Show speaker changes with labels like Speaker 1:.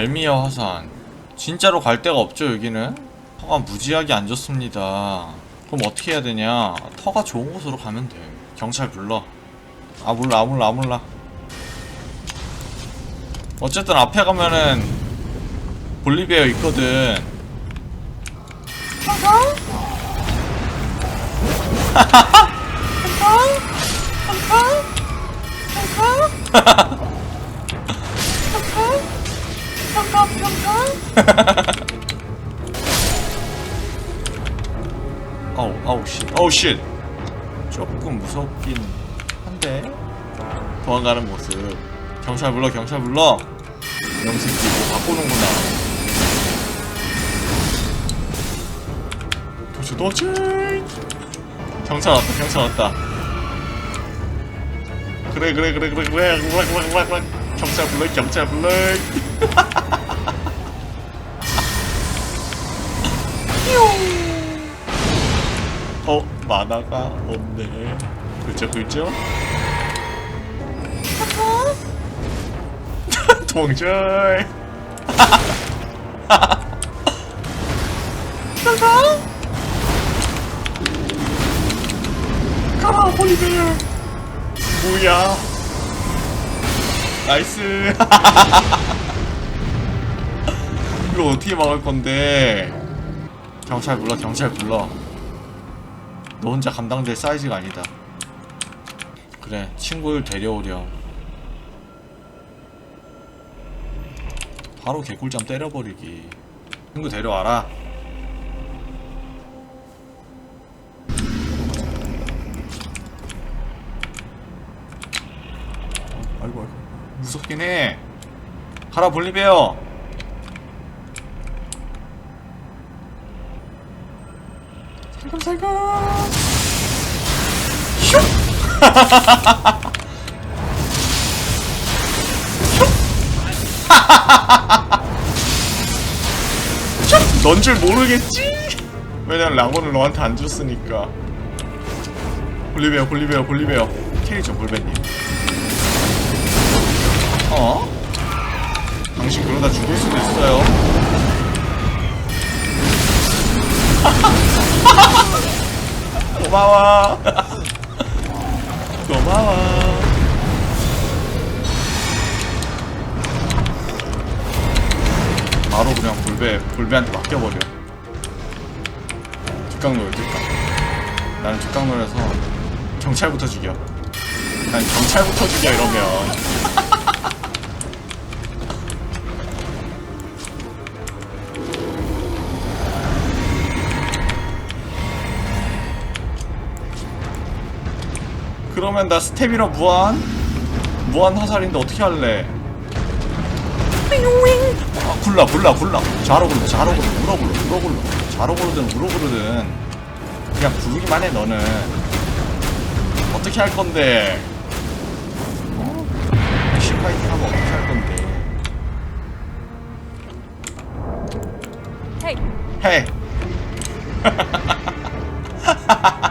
Speaker 1: 벨미어 화산. 진짜로 갈 데가 없죠 여기는? 터가 무지하게 안 좋습니다. 그럼 어떻게 해야 되냐? 터가 좋은 곳으로 가면 돼. 경찰 불러. 아 몰라 아 몰라 아 몰라. 어쨌든 앞에 가면은 볼리비아 있거든 아우 아우 씨. 아우 씨. 조금 무섭긴 한데. 도망가는 모습. 경찰 불러 경찰 불러. 영새끼 뭐 바꾸는구나. 도치 도치! 경찰 왔다 경찰 왔다. 그래 그래 그래 그래 그래 그래 그래 그래. 경찰 불러 경찰 불러 어 만화가 없네. 그죠 그죠 동절! 가라 볼리베어! 뭐야? 나이스! 이거 어떻게 막을 건데 경찰 불러 경찰 불러. 너 혼자 감당될 사이즈가 아니다. 그래 친구를 데려오렴. 바로 개꿀잠 때려버리기. 친구 데려와라. 아이고 아이고. 무섭긴 해. 가라 볼리베어 살금 살금. 넌줄 모르겠지? 왜냐면 랑건을 너한테 안 줬으니까. 볼리베어 볼리베어 볼리베어 캐리죠 볼베님 어? 당신 그러다 죽을 수도 있어요 고마워. 고마워. 바로 그냥 볼베 볼베한테 맡겨버려. 뒷강로요 뒷강 나는 뒷강로여서 경찰부터 죽여. 난 경찰부터 죽여 이러면 그러면 나 스테미너 무한? 무한 화살인데 어떻게 할래? 아, 굴라, 굴라, 굴라. 자로 굴러, 좌로 굴러, 우로 굴러, 우로 굴러. 좌로 굴르든 우로 굴르든 그냥 굴기만 해, 너는. 어떻게 할 건데? 어? 실파이팅 하면 어떻게 할 건데?
Speaker 2: 헤이!
Speaker 1: 헤이!